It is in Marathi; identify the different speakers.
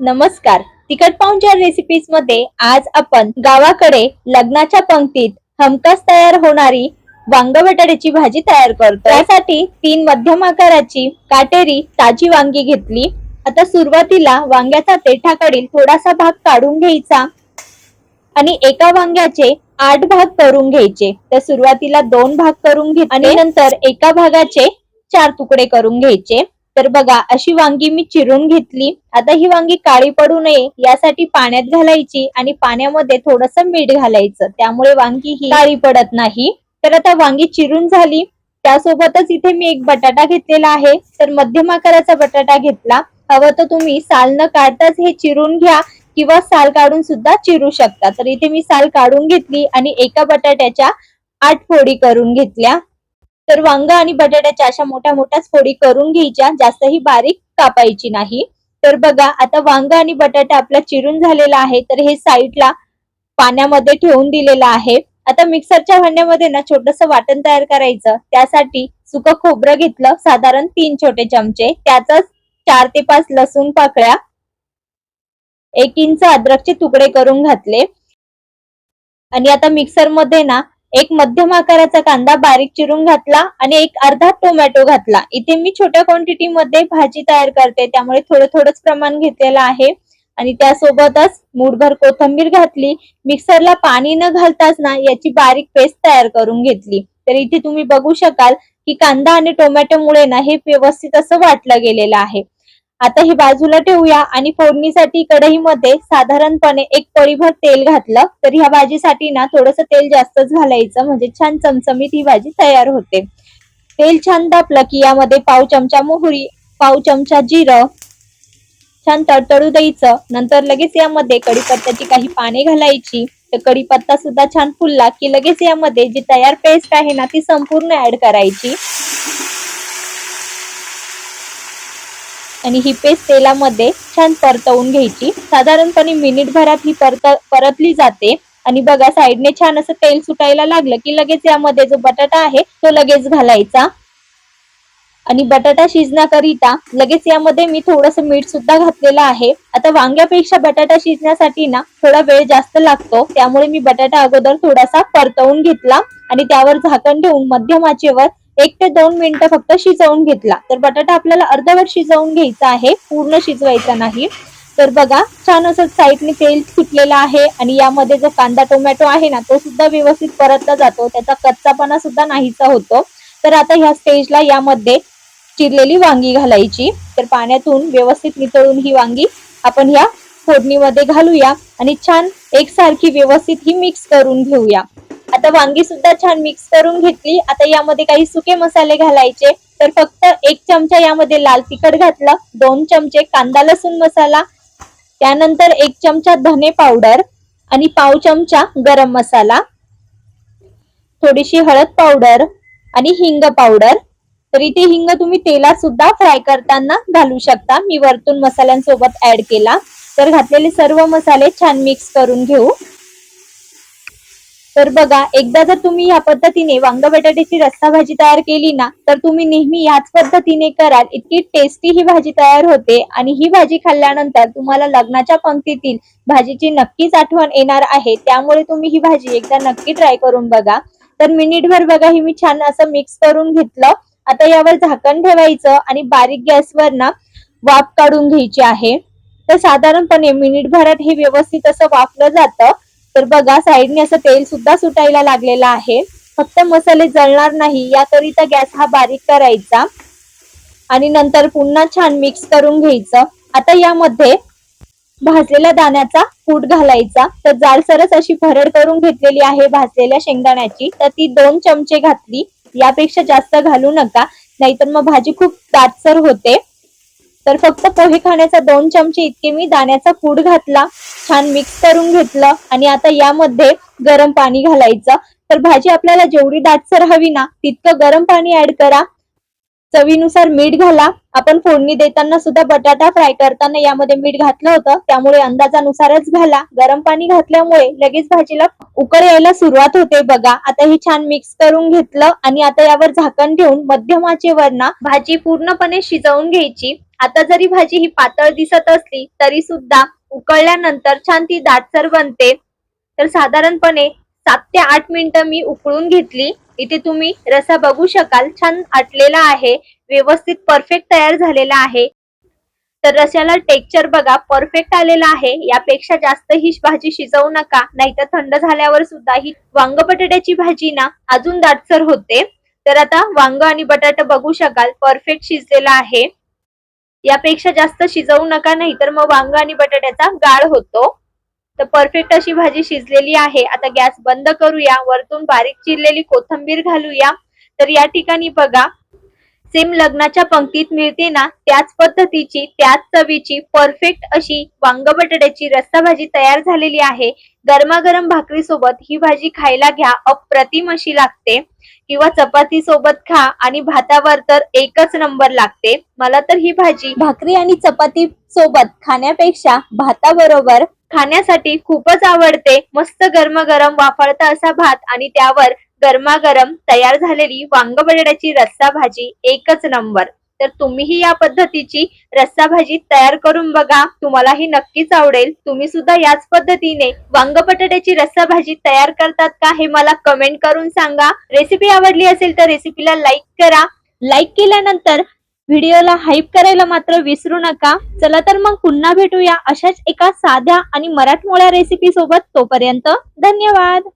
Speaker 1: नमस्कार. तिखट पाहुणचार रेसिपीजमध्ये आज आपण गावाकडे लग्नाच्या पंक्तीत हमखास तयार होणारी वांग बटाट्याची भाजी तयार करतो त्यासाठी तीन मध्यम आकाराची काटेरी ताजी वांगी घेतली. आता सुरुवातीला वांग्याचा देठाकडील थोडासा भाग काढून घ्यायचा आणि एका वांग्याचे आठ भाग करून घ्यायचे. तर सुरुवातीला दोन भाग करून घे आणि नंतर एका भागाचे चार तुकडे करून घ्यायचे. तर बघा अशी वांगी मी चिरून घेतली. आता ही वांगी काळी पडू नये यासाठी पाण्यात घालायची आणि पाण्यामध्ये थोडस मीठ घालायचं. त्यामुळे वांगी ही काळी पडत नाही. तर आता वांगी चिरून झाली. त्यासोबतच इथे मी एक बटाटा घेतलेला आहे. तर मध्यम आकाराचा बटाटा घेतला. हवं तर तुम्ही साल न काढताच हे चिरून घ्या किंवा साल काढून सुद्धा चिरू शकता. तर इथे मी साल काढून घेतली आणि एका बटाट्याच्या आठ फोडी करून घेतल्या. तर वांग आणि बटाट्याच्या अशा मोठ्या मोठ्याच फोडी करून घ्यायच्या. जास्तही बारीक कापायची नाही. तर बघा आता वांग आणि बटाटा आपला चिरून झालेला आहे. तर हे साईडला पाण्यामध्ये ठेवून दिलेलं आहे. आता मिक्सरच्या भांड्यामध्ये ना छोटस वाटण तयार करायचं. त्यासाठी सुकं खोबरं घेतलं. साधारण तीन छोटे चमचे. त्याच चार ते पाच लसूण पाकळ्या एक इंच अद्रकचे तुकडे करून घातले. आणि आता मिक्सरमध्ये ना एक मध्यम आकाराचा कांदा बारीक चिरून घातला आणि एक अर्धा टोमॅटो घातला. इथे मी छोट्या क्वांटिटी मध्ये भाजी तयार करते. त्यामुळे थोडं थोडंच प्रमाण घेतलेलं आहे. आणि त्यासोबतच मूठभर कोथंबीर घातली. मिक्सरला पाणी न घालताच ना याची बारीक पेस्ट तयार करून घेतली. तर इथे तुम्ही बघू शकाल की कांदा आणि टोमॅटोमुळे ना हे व्यवस्थित असं वाटलं गेलेलं आहे. आता ही बाजूला ठेवूया आणि फोडणीसाठी कढईमध्ये साधारणपणे एक पळीभर तेल घातलं तर ह्या भाजीसाठी ना थोडस तेल जास्तच घालायचं म्हणजे छान चमचमीत ही भाजी तयार होते. तेल छान तापलं की यामध्ये पाव चमचा मोहरी पाव चमचा जिरं छान तडतडू द्यायचं. नंतर लगेच यामध्ये कढीपत्त्याची काही पाने घालायची. तर कढीपत्ता सुद्धा छान फुलला की लगेच यामध्ये जी तयार पेस्ट आहे ना ती संपूर्ण ऍड करायची. आणि ही पेस्ट तेलामध्ये छान परतवून घ्यायची. साधारणपणे मिनिटभरात ही परत परतली जाते. आणि बघा साईडने छान असं तेल सुटायला लागलं की लगेच यामध्ये जो बटाटा आहे तो लगेच घालायचा. आणि बटाटा शिजण्याकरिता लगेच यामध्ये मी थोडस मीठ सुद्धा घातलेलं आहे. आता वांग्यापेक्षा बटाटा शिजण्यासाठी ना थोडा वेळ जास्त लागतो. त्यामुळे मी बटाटा अगोदर थोडासा परतवून घेतला. आणि त्यावर झाकण ठेवून मध्यम आचेवर एक ते दोन मिनिटं फक्त शिजवून घेतला. तर बटाटा आपल्याला अर्धवट शिजवून घ्यायचा आहे. पूर्ण शिजवायचा नाही. तर बघा छान असं साईडने तेल सुटलेलं आहे आणि यामध्ये जो कांदा टोमॅटो आहे ना तो सुद्धा व्यवस्थित परतला जातो. त्याचा कच्चापणा सुद्धा नाहीसा होतो. तर आता ह्या स्टेजला यामध्ये चिरलेली वांगी घालायची. तर पाण्यातून व्यवस्थित नितळून ही वांगी आपण ह्या फोडणीमध्ये घालूया आणि छान एकसारखी व्यवस्थित ही मिक्स करून घेऊया. आता वांगी सुद्धा छान मिक्स करून घेतली. आता यामध्ये काही सुके मसाले घालायचे. तर फक्त एक चमचा यामध्ये लाल तिखट घातलं. दोन चमचे कांदा लसूण मसाला. त्यानंतर एक चमचा धने पावडर आणि पाव चमचा गरम मसाला. थोडीशी हळद पावडर आणि हिंग पावडर तर इथे हिंग तुम्ही तेलात सुद्धा फ्राय करताना घालू शकता. मी वरतून मसाल्यांसोबत ऍड केला. तर घातलेले सर्व मसाले छान मिक्स करून घेऊ. तर बघा एकदा जर तुम्ही या पद्धतीने वांग बटाट्याची रस्सा भाजी तयार केली ना तर तुम्ही नेहमी याच पद्धतीने कराल. इतकी टेस्टी ही भाजी तयार होते आणि ही भाजी खाल्ल्यानंतर तुम्हाला लग्नाच्या पंक्तीतील भाजीची नक्कीच आठवण येणार आहे. त्यामुळे तुम्ही ही भाजी एकदा नक्की ट्राय करून बघा. तर मिनिटभर बघा ही मी छान असं मिक्स करून घेतलं. आता यावर झाकण ठेवायचं आणि बारीक गॅसवर ना वाफ काढून घ्यायची आहे. तर साधारणपणे मिनिटभरात हे व्यवस्थित असं वाफलं जातं. तर बघा साईडने असं तेल सुद्धा सुटायला लागलेलं आहे. फक्त मसाले जळणार नाही याकरिता गॅस हा बारीक करायचा. आणि नंतर पुन्हा छान मिक्स करून घ्यायचं. आता यामध्ये भाजलेल्या दाण्याचा कूट घालायचा. तर जाडसरच अशी भरड करून घेतलेली आहे भाजलेल्या शेंगदाण्याची. तर ती दोन चमचे घातली. यापेक्षा जास्त घालू नका. नाहीतर मग भाजी खूप दाटसर होते. तर फक्त पोहे खाण्याचा दोन चमचे इतके मी दाण्याचा कूड घातला छान मिक्स करून घेतलं आणि आता यामध्ये गरम पाणी घालायचं. तर भाजी आपल्याला जेवढी दाटसर हवी ना तितकं गरम पाणी ऍड करा. चवीनुसार मीठ घाला. आपण फोडणी देताना सुद्धा बटाटा फ्राय करताना यामध्ये मीठ घातलं होतं त्यामुळे अंदाजानुसारच घाला. गरम पाणी घातल्यामुळे लगेच भाजीला उकळ यायला सुरुवात होते बघा. आता हे छान मिक्स करून घेतलं आणि आता यावर झाकण ठेवून मध्यम आचेवर ना भाजी पूर्णपणे शिजवून घ्यायची. आता जरी भाजी ही पातळ दिसत असली तरी सुद्धा उकळल्यानंतर छान ती दाटसर बनते तर साधारणपणे सात ते आठ मिनिटं मी उकळून घेतली. इथे तुम्ही रसा बघू शकाल छान आटलेला आहे. व्यवस्थित परफेक्ट तयार झालेला आहे. तर रश्याला टेक्चर बघा परफेक्ट आलेला आहे. यापेक्षा जास्त ही भाजी शिजवू नका. नाहीतर थंड झाल्यावर सुद्धा ही वांग बटाट्याची भाजी ना अजून दाटसर होते. तर आता वांग आणि बटाटा बघू शकाल परफेक्ट शिजलेला आहे. यापेक्षा जास्त शिजवू नका नाही तर मग वांग आणि बटाट्याचा गाळ होतो. तर परफेक्ट अशी भाजी शिजलेली आहे. आता गॅस बंद करूया. वरतून बारीक चिरलेली कोथंबीर घालूया. तर या ठिकाणी बघा सेम लग्नाच्या पंक्तीत मिळते ना त्याच पद्धतीची त्याच चवीची परफेक्ट अशी वांग बटाट्याची रस्सा भाजी तयार झालेली आहे. गरमागरम भाकरी सोबत ही भाजी खायला घ्या अप्रतिम अशी लागते. किंवा चपाती सोबत खा आणि भातावर तर एकच नंबर लागते. मला तर ही भाजी भाकरी आणि चपाती सोबत खाण्यापेक्षा भाताबरोबर खाण्यासाठी खूपच आवडते. मस्त गरमागरम वाफळता असा भात आणि त्यावर गरमागरम तयार झालेली वांग बटाट्याची रस्सा भाजी एकच नंबर. तर तुम्हीही या पद्धतीची रस्सा भाजी तयार करून बघा. तुम्हाला ही नक्कीच आवडेल. तुम्ही सुद्धा याच पद्धतीने वांग बटाट्याची रस्सा भाजी तयार करतात का हे मला कमेंट करून सांगा. रेसिपी आवडली असेल तर रेसिपीला लाईक करा. लाईक केल्यानंतर व्हिडिओला हाईप करायला मात्र विसरू नका. चला तर मग पुन्हा भेटूया अशाच एका साध्या आणि मराठमोळ्या रेसिपी सोबत. तोपर्यंत धन्यवाद.